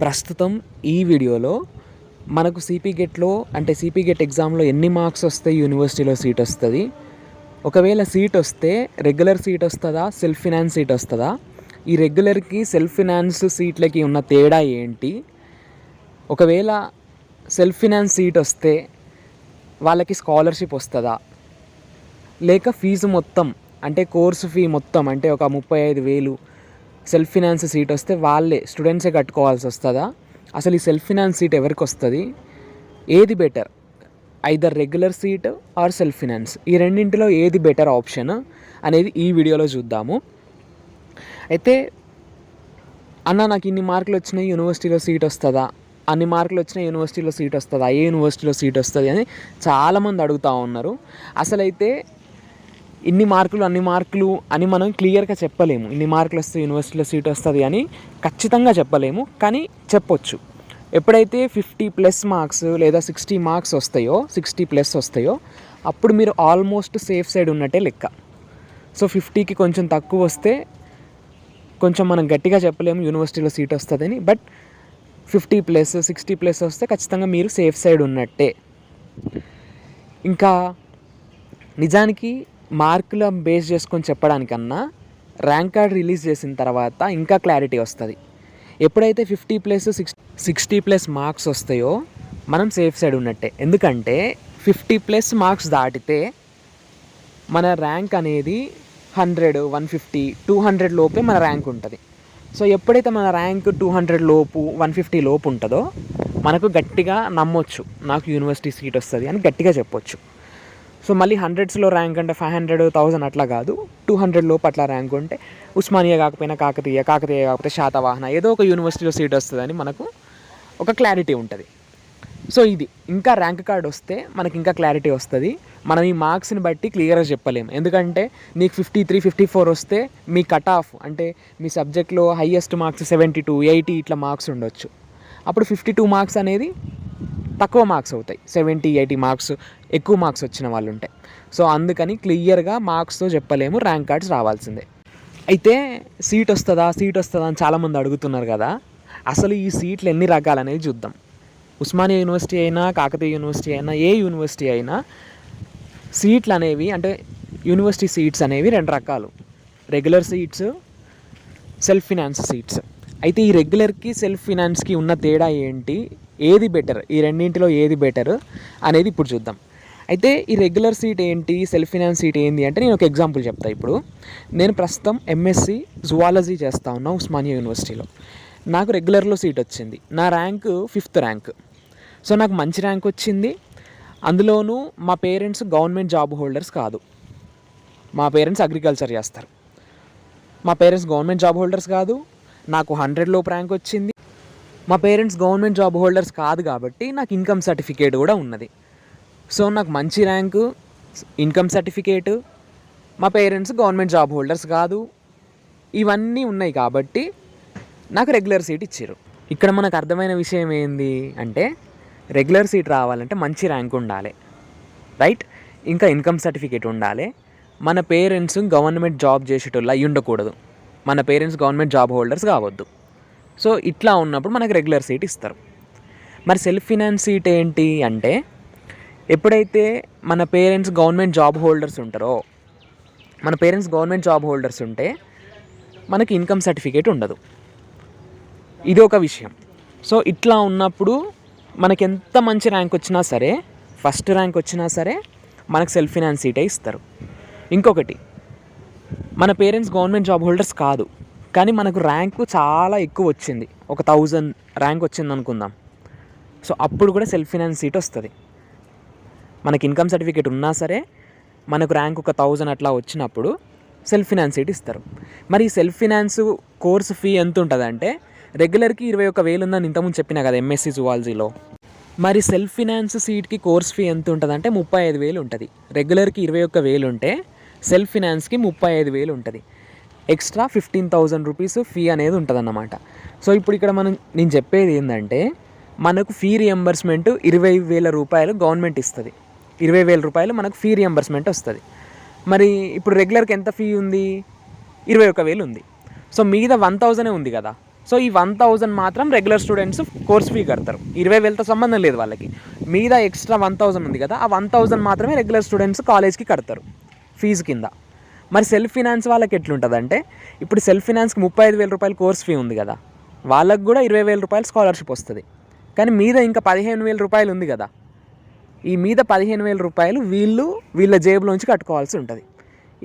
ప్రస్తుతం ఈ వీడియోలో మనకు సిపి గెట్లో అంటే సిపి గెట్ ఎగ్జామ్లో ఎన్ని మార్క్స్ వస్తే యూనివర్సిటీలో సీట్ వస్తుంది? ఒకవేళ సీట్ వస్తే రెగ్యులర్ సీట్ వస్తుందా సెల్ఫ్ ఫినాన్స్ సీట్ వస్తుందా? ఈ రెగ్యులర్కి సెల్ఫ్ ఫినాన్స్ సీట్లకి ఉన్న తేడా ఏంటి? ఒకవేళ సెల్ఫ్ ఫినాన్స్ సీట్ వస్తే వాళ్ళకి స్కాలర్షిప్ వస్తుందా? లేక ఫీజు మొత్తం అంటే కోర్సు ఫీ మొత్తం అంటే ఒక ముప్పై ఐదు వేలు సెల్ఫ్ ఫినాన్స్ సీట్ వస్తే వాళ్ళే స్టూడెంట్సే కట్టుకోవాల్సి వస్తుందా? అసలు ఈ సెల్ఫ్ ఫినాన్స్ సీట్ ఎవరికి వస్తుంది? ఏది better? Either regular seat or self finance? ఈ రెండింటిలో ఏది బెటర్ ఆప్షన్ అనేది ఈ వీడియోలో చూద్దాము. అయితే అన్న నాకు ఇన్ని మార్కులు వచ్చినాయి యూనివర్సిటీలో సీట్ వస్తుందా? అన్ని మార్కులు వచ్చిన యూనివర్సిటీలో సీట్ వస్తుందా? ఏ యూనివర్సిటీలో సీట్ వస్తుంది అని చాలామంది అడుగుతూ ఉన్నారు. అసలైతే ఇన్ని మార్కులు అన్ని మార్కులు అని మనం క్లియర్గా చెప్పలేము. ఇన్ని మార్కులు వస్తే యూనివర్సిటీలో సీట్ వస్తుంది అని ఖచ్చితంగా చెప్పలేము. కానీ చెప్పొచ్చు. ఎప్పుడైతే ఫిఫ్టీ ప్లస్ మార్క్స్ లేదా సిక్స్టీ మార్క్స్ వస్తాయో సిక్స్టీ ప్లస్ వస్తాయో అప్పుడు మీరు ఆల్మోస్ట్ సేఫ్ సైడ్ ఉన్నట్టే లెక్క. సో ఫిఫ్టీకి కొంచెం తక్కువ వస్తే కొంచెం మనం గట్టిగా చెప్పలేము యూనివర్సిటీలో సీట్ వస్తుందని. But fifty plus sixty plus వస్తే ఖచ్చితంగా మీరు సేఫ్ సైడ్ ఉన్నట్టే. ఇంకా నిజానికి మార్కుల బేస్ చేసుకొని చెప్పడానికన్నా ర్యాంక్ కార్డ్ రిలీజ్ చేసిన తర్వాత ఇంకా క్లారిటీ వస్తుంది. ఎప్పుడైతే fifty plus six sixty plus marks వస్తాయో మనం సేఫ్ సైడ్ ఉన్నట్టే. ఎందుకంటే ఫిఫ్టీ ప్లస్ మార్క్స్ దాటితే మన ర్యాంక్ అనేది hundred one fifty two hundred లోపే మన ర్యాంక్ ఉంటుంది. సో ఎప్పుడైతే మన ర్యాంక్ టూ హండ్రెడ్ లోపు వన్ ఫిఫ్టీ లోపు ఉంటుందో మనకు గట్టిగా నమ్మొచ్చు. నాకు యూనివర్సిటీ సీట్ వస్తుంది అని గట్టిగా చెప్పొచ్చు. సో మళ్ళీ హండ్రెడ్స్లో ర్యాంక్ అంటే ఫైవ్ హండ్రెడ్ థౌసండ్ అట్లా కాదు. టూ హండ్రెడ్ లోపు అట్లా ర్యాంక్ ఉంటే ఉస్మానియా కాకపోయినా కాకతీయ కాకతీయ కాకపోతే శాతవాహన ఏదో ఒక యూనివర్సిటీలో సీట్ వస్తుందని మనకు ఒక క్లారిటీ ఉంటుంది. సో ఇది. ఇంకా ర్యాంక్ కార్డ్ వస్తే మనకి ఇంకా క్లారిటీ వస్తుంది. మనం ఈ మార్క్స్ని బట్టి క్లియర్గా చెప్పలేము. ఎందుకంటే నీకు ఫిఫ్టీ త్రీ ఫిఫ్టీ ఫోర్ వస్తే మీ కట్ ఆఫ్ అంటే మీ సబ్జెక్ట్లో highest marks seventy two eighty ఇట్లా మార్క్స్ ఉండొచ్చు. అప్పుడు ఫిఫ్టీ టూ మార్క్స్ అనేది తక్కువ మార్క్స్ అవుతాయి. సెవెంటీ ఎయిటీ మార్క్స్ ఎక్కువ మార్క్స్ వచ్చిన వాళ్ళు ఉంటాయి సో అందుకని క్లియర్గా మార్క్స్తో చెప్పలేము ర్యాంక్ కార్డ్స్ రావాల్సిందే. అయితే సీట్ వస్తుందా సీట్ వస్తుందా అని చాలామంది అడుగుతున్నారు కదా. అసలు ఈ సీట్లు ఎన్ని రకాలనేది చూద్దాం. ఉస్మానియా యూనివర్సిటీ అయినా కాకతీయ యూనివర్సిటీ అయినా ఏ యూనివర్సిటీ అయినా సీట్లు అనేవి అంటే యూనివర్సిటీ సీట్స్ అనేవి రెండు రకాలు. Regular seats self finance seats. అయితే ఈ రెగ్యులర్కి సెల్ఫ్ ఫినాన్స్కి ఉన్న తేడా ఏంటి? ఏది బెటర్ ఈ రెండింటిలో ఏది బెటర్ అనేది ఇప్పుడు చూద్దాం. అయితే ఈ రెగ్యులర్ సీట్ ఏంటి? సెల్ఫ్ ఫినాన్స్ సీట్ ఏంటి అంటే నేను ఒక ఎగ్జాంపుల్ చెప్తా ఇప్పుడు. నేను ప్రస్తుతం ఎంఎస్సి జువాలజీ చేస్తా ఉన్నా ఉస్మానియా యూనివర్సిటీలో నాకు రెగ్యులర్లో సీట్ వచ్చింది. నా ర్యాంక్ ఫిఫ్త్ ర్యాంక్ సో నాకు మంచి ర్యాంక్ వచ్చింది. అందులోనూ మా పేరెంట్స్ గవర్నమెంట్ జాబ్ హోల్డర్స్ కాదు. మా పేరెంట్స్ అగ్రికల్చర్ చేస్తారు. మా పేరెంట్స్ గవర్నమెంట్ జాబ్ హోల్డర్స్ కాదు. నాకు హండ్రెడ్ లోపు ర్యాంక్ వచ్చింది. మా పేరెంట్స్ గవర్నమెంట్ జాబ్ హోల్డర్స్ కాదు కాబట్టి నాకు ఇన్కమ్ సర్టిఫికేట్ కూడా ఉన్నది. సో నాకు మంచి ర్యాంకు ఇన్కమ్ సర్టిఫికేట్ మా పేరెంట్స్ గవర్నమెంట్ జాబ్ హోల్డర్స్ కాదు. ఇవన్నీ ఉన్నాయి కాబట్టి నాకు రెగ్యులర్ సీట్ ఇచ్చారు. ఇక్కడ మనకు అర్థమైన విషయం ఏంది అంటే రెగ్యులర్ సీట్ రావాలంటే మంచి ర్యాంక్ ఉండాలి. రైట్ ఇంకా ఇన్కమ్ సర్టిఫికేట్ ఉండాలి. మన పేరెంట్స్ గవర్నమెంట్ జాబ్ చేసేటోళ్ళు అయి ఉండకూడదు మన పేరెంట్స్ గవర్నమెంట్ జాబ్ హోల్డర్స్ కావద్దు. సో ఇట్లా ఉన్నప్పుడు మనకు రెగ్యులర్ సీట్ ఇస్తారు. మరి సెల్ఫ్ ఫినాన్స్ సీట్ ఏంటి అంటే ఎప్పుడైతే మన పేరెంట్స్ గవర్నమెంట్ జాబ్ హోల్డర్స్ ఉంటారో మన పేరెంట్స్ గవర్నమెంట్ జాబ్ హోల్డర్స్ ఉంటే మనకి ఇన్కమ్ సర్టిఫికేట్ ఉండదు. ఇది ఒక విషయం. సో ఇట్లా ఉన్నప్పుడు మనకి ఎంత మంచి ర్యాంక్ వచ్చినా సరే ఫస్ట్ ర్యాంక్ వచ్చినా సరే మనకు సెల్ఫ్ ఫినాన్స్ సీటే ఇస్తారు. ఇంకొకటి మన పేరెంట్స్ గవర్నమెంట్ జాబ్ హోల్డర్స్ కాదు కానీ మనకు ర్యాంకు చాలా ఎక్కువ వచ్చింది. ఒక థౌజండ్ ర్యాంక్ వచ్చింది అనుకుందాం. సో అప్పుడు కూడా సెల్ఫ్ ఫినాన్స్ సీట్ వస్తుంది. మనకి ఇన్కమ్ సర్టిఫికేట్ ఉన్నా సరే మనకు ర్యాంక్ ఒక థౌజండ్ అట్లా వచ్చినప్పుడు సెల్ఫ్ ఫినాన్స్ సీట్ ఇస్తారు. మరి ఈ సెల్ఫ్ ఫినాన్స్ కోర్స్ ఫీ ఎంత ఉంటుందంటే రెగ్యులర్కి ఇరవై ఒక వేలు ఉందని ఇంతకుముందు చెప్పినా కదా ఎంఎస్సి జువాలజీలో. మరి సెల్ఫ్ ఫినాన్స్ సీట్కి కోర్స్ ఫీ ఎంత ఉంటుందంటే ముప్పై ఐదు వేలు ఉంటుంది. రెగ్యులర్కి ఇరవై ఒక్క వేలు ఉంటే సెల్ఫ్ ఫినాన్స్కి ముప్పై ఐదు వేలు ఉంటుంది. Extra fifteen thousand rupees fee అనేది ఉంటుందన్నమాట. సో ఇప్పుడు ఇక్కడ మనం నేను చెప్పేది ఏంటంటే మనకు ఫీ రియంబర్స్మెంట్ ఇరవై వేల రూపాయలు గవర్నమెంట్ ఇస్తుంది. ఇరవై వేల రూపాయలు మనకు ఫీ రియంబర్స్మెంట్ వస్తుంది. మరి ఇప్పుడు రెగ్యులర్కి ఎంత ఫీ ఉంది? ఇరవై ఒక వేలు ఉంది. సో మీద వన్ థౌజండే ఉంది కదా. సో ఈ వన్ థౌజండ్ మాత్రం రెగ్యులర్ స్టూడెంట్స్ కోర్స్ ఫీ కడతారు. ఇరవై వేలతో సంబంధం లేదు వాళ్ళకి. మీద ఎక్స్ట్రా వన్ థౌజండ్ ఉంది కదా ఆ వన్ థౌజండ్ మాత్రమే రెగ్యులర్ స్టూడెంట్స్ కాలేజ్కి కడతారు. ఫీజు కింద. మరి సెల్ఫ్ ఫినాన్స్ వాళ్ళకి ఎట్లుంటుందంటే ఇప్పుడు సెల్ఫ్ ఫినాన్స్కి ముప్పై ఐదు వేల రూపాయలు కోర్స్ ఫీ ఉంది కదా వాళ్ళకు కూడా ఇరవై వేల రూపాయలు స్కాలర్షిప్ వస్తుంది. కానీ మీద ఇంకా పదిహేను వేల రూపాయలు ఉంది కదా ఈ మీద పదిహేను వేల రూపాయలు వీళ్ళు వీళ్ళ జేబులోంచి కట్టుకోవాల్సి ఉంటుంది.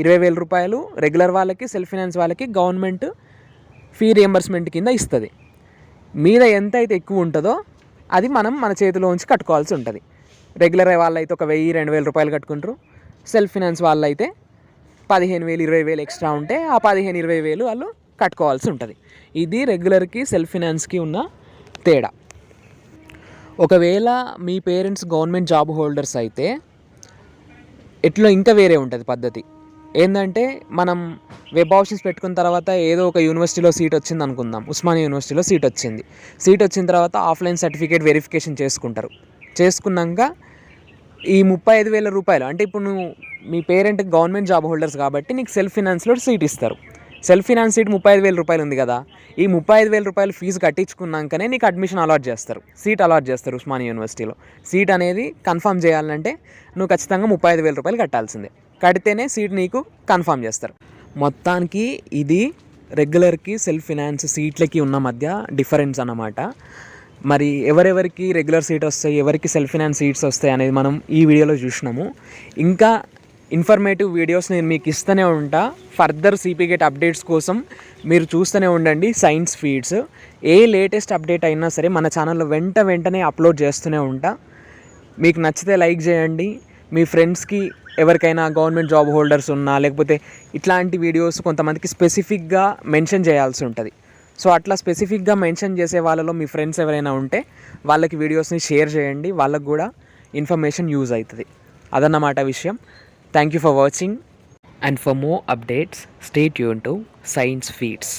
ఇరవై వేల రూపాయలు రెగ్యులర్ వాళ్ళకి సెల్ఫ్ ఫినాన్స్ వాళ్ళకి గవర్నమెంట్ ఫీ రియంబర్స్మెంట్ కింద ఇస్తుంది. మీద ఎంత అయితే ఎక్కువ ఉంటుందో అది మనం మన చేతిలోంచి కట్టుకోవాల్సి ఉంటుంది. రెగ్యులర్ వాళ్ళైతే ఒక వెయ్యి రెండు వేల రూపాయలు కట్టుకుంటారు. సెల్ఫ్ ఫినాన్స్ వాళ్ళైతే పదిహేను వేలు ఇరవై వేలు ఎక్స్ట్రా ఉంటే ఆ పదిహేను ఇరవై వేలు వాళ్ళు కట్టుకోవాల్సి ఉంటుంది. ఇది రెగ్యులర్కి సెల్ఫ్ ఫినాన్స్కి ఉన్న తేడా. ఒకవేళ మీ పేరెంట్స్ గవర్నమెంట్ జాబ్ హోల్డర్స్ అయితే ఎట్లా ఇంకా వేరే ఉంటుంది పద్ధతి. ఏంటంటే మనం వెబ్ ఆప్షన్స్ పెట్టుకున్న తర్వాత ఏదో ఒక యూనివర్సిటీలో సీట్ వచ్చింది అనుకుందాం. ఉస్మానియా యూనివర్సిటీలో సీట్ వచ్చింది. సీట్ వచ్చిన తర్వాత ఆఫ్లైన్ సర్టిఫికేట్ వెరిఫికేషన్ చేసుకుంటారు. చేసుకున్నాక ఈ ముప్పై ఐదు వేల రూపాయలు అంటే ఇప్పుడు నువ్వు మీ పేరెంట్ గవర్నమెంట్ జాబ్ హోల్డర్స్ కాబట్టి నీకు సెల్ఫ్ ఫినాన్స్లో సీట్ ఇస్తారు. సెల్ఫ్ ఫినాన్స్ సీట్ ముప్పై ఐదు వేల రూపాయలు ఉంది కదా ఈ ముప్పై ఐదు వేల రూపాయలు ఫీజు కట్టించుకున్నాకనే నీకు అడ్మిషన్ అలాట్ చేస్తారు. సీట్ అలాట్ చేస్తారు ఉస్మానియా యూనివర్సిటీలో. సీట్ అనేది కన్ఫర్మ్ చేయాలంటే నువ్వు ఖచ్చితంగా ముప్పై ఐదు వేల రూపాయలు కట్టాల్సిందే. కడితేనే సీట్ నీకు కన్ఫర్మ్ చేస్తారు. మొత్తానికి ఇది రెగ్యులర్కి సెల్ఫ్ ఫినాన్స్ సీట్లకి ఉన్న మధ్య డిఫరెన్స్ అన్నమాట. మరి ఎవరెవరికి రెగ్యులర్ సీట్ వస్తాయి ఎవరికి సెల్ఫ్ ఫినాన్స్ సీట్స్ వస్తాయి అనేది మనం ఈ వీడియోలో చూసినాము. ఇంకా ఇన్ఫర్మేటివ్ వీడియోస్ నేను మీకు ఇస్తూనే ఉంటా. ఫర్దర్ సిపి గేట్ అప్డేట్స్ కోసం మీరు చూస్తూనే ఉండండి సైన్స్ ఫీడ్స్ ఏ లేటెస్ట్ అప్డేట్ అయినా సరే మన ఛానల్లో వెంట వెంటనే అప్లోడ్ చేస్తూనే ఉంటా. మీకు నచ్చితే లైక్ చేయండి. మీ ఫ్రెండ్స్కి ఎవరికైనా గవర్నమెంట్ జాబ్ హోల్డర్స్ ఉన్నా లేకపోతే ఇట్లాంటి వీడియోస్ కొంతమందికి స్పెసిఫిక్గా మెన్షన్ చేయాల్సి ఉంటుంది. సో అట్లా స్పెసిఫిక్గా మెన్షన్ చేసే వాళ్ళలో మీ ఫ్రెండ్స్ ఎవరైనా ఉంటే వాళ్ళకి వీడియోస్ని షేర్ చేయండి. వాళ్ళకు కూడా ఇన్ఫర్మేషన్ యూజ్ అవుతుంది అదన్నమాట విషయం. Thank you for watching and for more updates stay tuned to science feeds